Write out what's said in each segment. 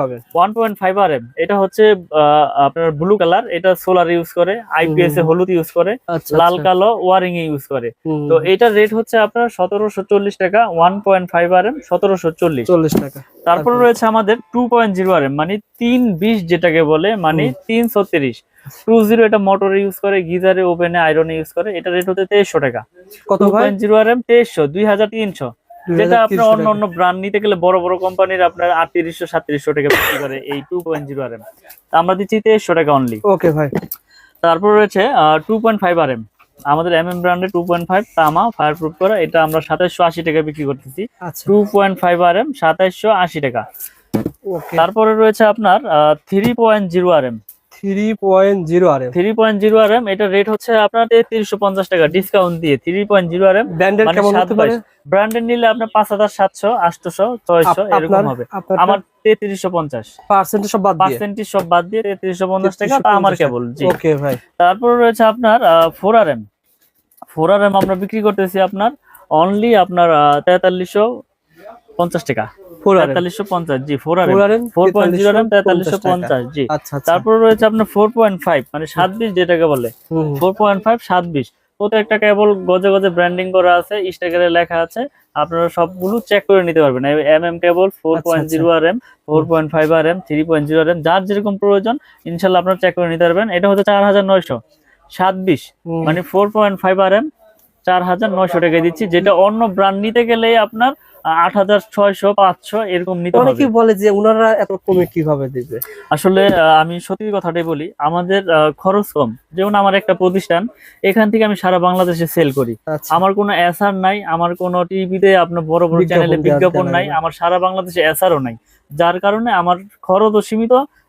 পাবেন one point five R M এটা হচ্ছে আপনার ব্লু কালার এটা সোলার ইউজ করে আইপিএস এ হলুদ ইউজ করে আচ্ছা লাল কালো ওয়ারিং এ ইউজ করে। তো এটার রেট হচ্ছে আপনার সতেরোশো চল্লিশ টাকা one point five R M সতেরোশো চল্লিশ। চল্লিশ টাকা। তারপর তারপর? রয়েছে আমাদের two point zero R M মানে তিন বিশ যেটাকে বলে মানে হুম। তিনশো তিরিশ। টু জিরো এটা মোটরে ইউজ করে গিজারে ওভেনে আয়রনে ইউজ করে এটা রেট হচ্ছে তেইশশো টাকা। কত জিরো আর এম তেইশশো দুই হাজার তিনশো। যেটা আপনার অন্য অন্য ব্র্যান্ড নিতে গেলে বড় বড় কোম্পানির আপনার আটত্রিশশো সাতত্রিশশো টাকা বিক্রি করে এই two point zero R M আমরা দিচ্ছি তেইশশো টাকা অনলি ওকে ভাই। তারপর রয়েছে two point five R M আমাদের এম এম ব্র্যান্ডের টু পয়েন্ট ফাইভ তামা ফায়ার প্রুফ করা এটা আমরা সাতাইশশো আশি টাকা বিক্রি করতেছি। Two point five R M সাতাইশশো আশি টাকা। তারপরে রয়েছে আপনার three point zero R M three point zero R three point zero R M এটা রেট হচ্ছে আপনার তেত্রিশশো পঞ্চাশ টাকা ডিসকাউন্ট দিয়ে three point zero R M ব্র্যান্ডের কেমন হতে পারে? ব্র্যান্ডের নিলে আপনার পাঁচ হাজার সাতশো আটশোশো ছয়শো এরকম হবে। আমার তেত্রিশশো পঞ্চাশ। সব বাদ পার্সেন্টেজ সব বাদ দিয়ে তেত্রিশশো পঞ্চাশ টাকা আমার 3350 কেবল ওকে ভাই। তারপর রয়েছে আপনার four R M four R M আমরা বিক্রি করতেছি আপনার অনলি আপনার তেতাল্লিশশো পঞ্চাশ টাকা। তেতাল্লিশশো পঞ্চাশ জি four four R M four point zero M তেতাল্লিশশো পঞ্চাশ জি। আচ্ছা আচ্ছা। তারপর রয়েছে আপনার ফোর পয়েন্ট ফাইভ মানে সাত বিশ যেটাকে বলে। ফোর পয়েন্ট ফাইভ সাত বিশ। প্রত্যেকটা কেবল গজে গজে ব্র্যান্ডিং করা আছে স্টিকারে লেখা আছে। আপনারা সবগুলো চেক করে নিতে পারবেন। M M cable four point zero R M four point five R M three point zero R M যার যেরকম প্রয়োজন ইনশাল্লাহ আপনারা চেক করে নিতে পারবেন। এটা হচ্ছে চার হাজার নয়শো। সাত বিশ মানে four point five R M চার হাজার নয়শো টাকায় দিচ্ছি যেটা অন্য ব্র্যান্ড নিতে গেলে আপনার আট হাজার ছয়শো পাঁচশো এরকম নিতে অনেকেই বলে যে ওনারা এত কমে কীভাবে দিবে? আসলে আমি সত্যি কথাটাই বলি আমাদের খরচ কম। যেমন আমার একটা প্রতিষ্ঠান এখান থেকে আমি সারা বাংলাদেশে সেল করি। আচ্ছা। আমার কোনো এসআর নাই আমার কোনো টিভিতে আপনার বড় বড় চ্যানেলে বিজ্ঞাপন নাই নাই। আমার সারা বাংলাদেশে এসআরও নাই। যার কারণে আমার খরচও সীমিত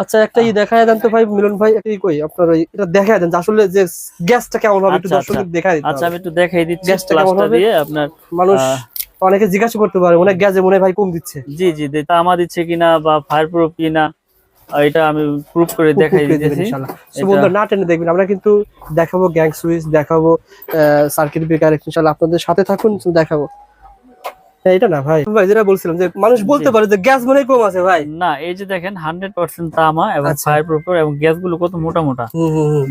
আচ্ছা, আসলে যে গ্যাসটা কেমন হবে মানুষ অনেকে জিজ্ঞাসা করতে পারে অনেক গ্যাসে মনে ভাই কম দিচ্ছে। জি জি দিচ্ছে কিনা বা ফায়ার এটা আমি প্রুফ করে দেখাই না টেনে দেখবেন আমরা কিন্তু দেখাবো গ্যাং সুইচ দেখাবো সার্কিট ব্রেকার আপনাদের সাথে থাকুন দেখাবো। এটা না ভাই। ভাই যেটা বলছিলাম যে মানুষ বলতে পারে যে গ্যাস মনে কম আছে ভাই। না এই যে দেখেন হান্ড্রেড পার্সেন্ট তামা এবং আচ্ছা। ফায়ার প্রুফ এবং গ্যাসগুলো কত মোটা মোটা।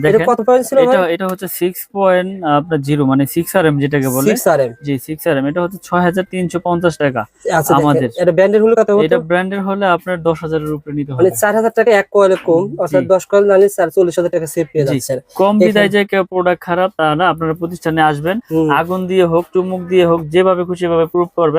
এটা কত পয়েন্ট ছিল এটা এটা হচ্ছে সিক্স পয়েন্ট আপনার জিরো মানে সিক্স আর এম যেটাকে বলে। 6 RM জি সিক্স আর এম এটা হচ্ছে ছয় হাজার তিনশো পঞ্চাশ টাকা আচ্ছা আমাদের। এটা ব্র্যান্ডের হলো কত এটা ব্র্যান্ডের হলে আপনার দশ হাজারের উপরে নিতে মানে হবে 4000 টাকা এক কয়েলে কম অর্থাৎ। 10 কয়েল নালে 44000 টাকা সেভ পেয়ে। যাচ্ছেন কম বিদায় যে কেউ প্রোডাক্ট খারাপ তা না আপনারা প্রতিষ্ঠানে আসবেন। আগুন দিয়ে হোক চুমুক দিয়ে হোক যেভাবে খুশি ভাবে প্রুফ করবেন।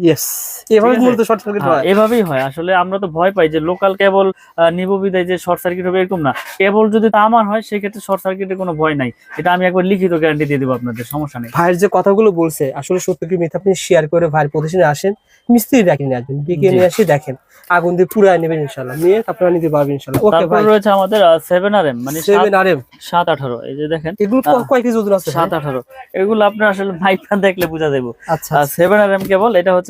ইয়েস এভাবে মূলত শর্ট সার্কিট হ্যাঁ, এভাবেই আসলে আমরা তো ভয় পাই যে লোকাল কেবল নিব বিদায় যে শর্ট সার্কিট হবে এরকম না। কেবল যদি তামার হয় সেক্ষেত্রে শর্ট সার্কিটের কোনো ভয় নাই। এটা আমি একবার লিখিত গ্যারান্টি দিয়ে দেবো আপনাদের সমস্যা নেই। ভাইয়ের যে কথাগুলো বলছে আসলে সত্য কি মিথ্যা আপনি শেয়ার করে ভাইয়ের প্রতিষ্ঠানে আসেন মিস্ত্রি ডাকি নিয়ে আসবেন ডেকে নিয়ে আসি দেখেন। আগুন দিয়ে পুরাই নেবেন ইনশাল্লাহ নিয়ে আপনারা নিতে পারবেন ইনশাল্লাহ ওকে ভাই রয়েছে আমাদের মানে এই যে দেখেন। এগুলো ক- কয় কেজি ওজন আছে ভাই? সাত আঠারো। এগুলো আপনার আসলে দেখলে বোঝা যাব আচ্ছা সেভেন আর এম কেবল এটা হচ্ছে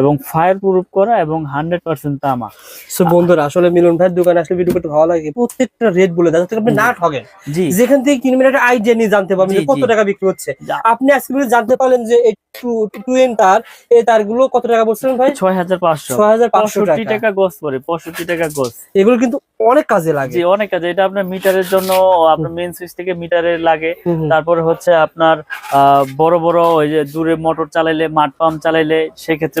এবং ফায়ার প্রুফ করা এবং হান্ড্রেড পার্সেন্ট তামা। So, বন্ধুরা আসলে মিলন ভাইয়ের দোকানে আসলে ভিডিও করতে ভালো লাগে। প্রত্যেকটা রেট বলে দেয় আপনি না ঠকেন যেখান থেকে কিনবেন একটা আইডিয়া নিয়ে জানতে পারবেন কত টাকা বিক্রি হচ্ছে। আপনি আজকে জানতে পারলেন যে এই টু টু এন তার এই তারগুলো কত টাকা বলছিলেন ভাই? ছয় হাজার পাঁচশো। ছয় হাজার পাঁচশো টাকা। টাকা গোস পরে পঁয়ষট্টি টাকা গোস। এগুলো কিন্তু অনেক কাজে লাগে। জি অনেক আছে এটা আপনার মিটারের জন্য আপনার মেন সুইচ থেকে মিটারে লাগে। হুম, হুম। তারপরে হচ্ছে আপনার আহ, বড় বড় ওই যে দূরে মোটর চালাইলে মাঠ পাম্প চালাইলে সেক্ষেত্রে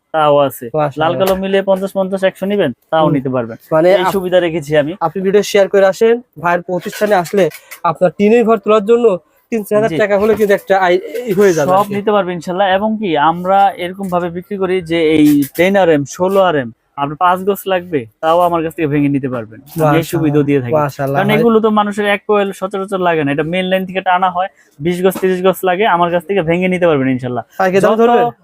তাও আছে। লাল কালো মিলিয়ে পঞ্চাশ পঞ্চাশ একশো নিবেন তাও নিতে পারবেন। মানে সুবিধা রেখেছি আমি। আপনি ভিডিও শেয়ার করে আসেন ভাইয়ের প্রতিষ্ঠানে আসলে আপনার টিনের ঘর তোলার জন্য তিন চার হাজার টাকা হলে কিন্তু একটা হয়ে যাবে সব নিতে পারবেন ইনশাল্লাহ। এবং কি আমরা এরকম ভাবে বিক্রি করি যে এই টেন আর এম ষোলো আর এম আপনার পাঁচ গজ লাগবে তাও আমার কাছ থেকে ভেঙে নিতে পারবেন। এই সুবিধা দিয়ে থাকি। কারণ এগুলো তো মানুষের এক কোয়েল সচরাচর লাগে না। এটা মেন লাইন থেকে টানা হয়। বিশ গজ তিরিশ গজ লাগে আমার কাছ থেকে ভেঙে নিতে পারবেন ইনশাল্লাহ।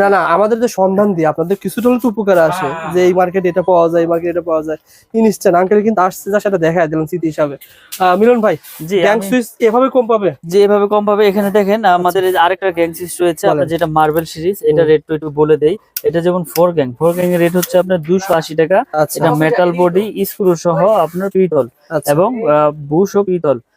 না না আমাদের যে সন্ধান দিয়ে আপনাদের কিছুটা হলে উপকার আসে হ্যাঁ। যে এই মার্কেটে এটা পাওয়া যায় মার্কেটে এটা পাওয়া যায়। ইনস্ট্যান্ট আঙ্কেল কিন্তু আসছে যার সাথে দেখা দিলাম স্মৃতি হিসাবে। আহ, মিলন ভাই জি গ্যাং সুইচ এভাবে কম পাবে? যে এভাবে কম পাবে। এখানে দেখেন আমাদের আরেকটা গ্যাং সিরিজ রয়েছে আপনার যেটা মার্বেল সিরিজ এটা রেট একটু বলে দেই। এটা যেমন ফোর গ্যাং ফোর গ্যাং এর রেট হচ্ছে আপনার দুশো আশি টাকা। আচ্ছা। এটা মেটাল বডি স্ক্রু সহ আপনার পিতল আচ্ছা। এবং বুশ ও পিতল।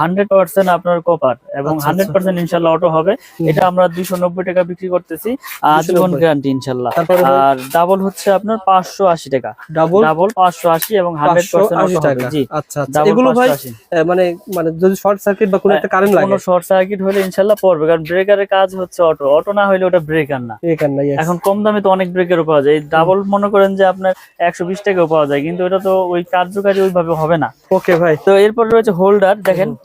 হান্ড্রেড পার্সেন্ট আপনার কপার এবং আচ্ছা, হান্ড্রেড পার্সেন্ট ইনশাল্লাহ অটো হবে। এটা আমরা দুইশো নব্বই টাকা বিক্রি করতেছি আজীবন 290 গ্যারান্টি ইনশাল্লাহ। আর ডাবল হচ্ছে আপনার পাঁচশো আশি টাকা। ডাবল ডাবল পাঁচশো আশি এবং হান্ড্রেড পার্সেন্ট টাকা। জি আচ্ছা আচ্ছা। এগুলো ভাই মানে মানে যদি শর্ট সার্কিট বা কোনো একটা কারেন্ট লাগে? কোনো শর্ট সার্কিট হলে ইনশাল্লাহ পড়বে কারণ ব্রেকারের কাজ হচ্ছে অটো অটো না হলে ওটা ব্রেকার না। এখান না এখন কম দামে তো অনেক ব্রেকারও পাওয়া যায়। ডাবল মনে করেন যে আপনার একশো বিশ টাকাও পাওয়া যায় কিন্তু এটা তো ওই কার্যকারী ওইভাবে হবে না। ওকে ভাই। তো এরপর রয়েছে হোল্ডার দেখেন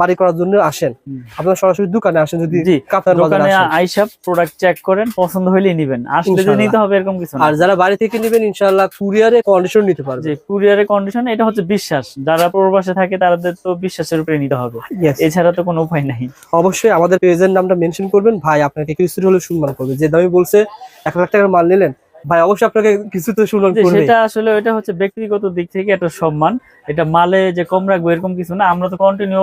বাড়ি করার জন্য আসেন। আপনার সরাসরি দোকানে আসেন যদি কাতার বাজারে দোকানে। আইসা প্রোডাক্ট চেক করেন পছন্দ হইলেই নিবেন। আসলে যে ইনশাল্লাহ। নিতে হবে এরকম কিছু না। আর যারা বাড়ি থেকে নেবেন ইনশাআল্লাহ কুরিয়ারে কন্ডিশন নিতে পারবে। যে কুরিয়ারের কন্ডিশন এটা হচ্ছে বিশ্বাস। যারা প্রবাসে থাকে তাদের তো বিশ্বাসের উপরে নিতে হবে। এছাড়া তো কোনো উপায় নাই। অবশ্যই আমাদের পেজের নামটা মেনশন করবেন। ভাই আপনাকে কিছু হলে সম্মান করবে। যে দামি বলছে এক লাখ টাকার মাল নিলেন ভাই অবশ্যই আপনাকে কিছু তো সম্মান করবে। সেটা আসলে এটা হচ্ছে ব্যক্তিগত দিক থেকে একটা সম্মান। এটা মালে যে কম রাখব এরকম কিছু না। আমরা তো কন্টিনিউ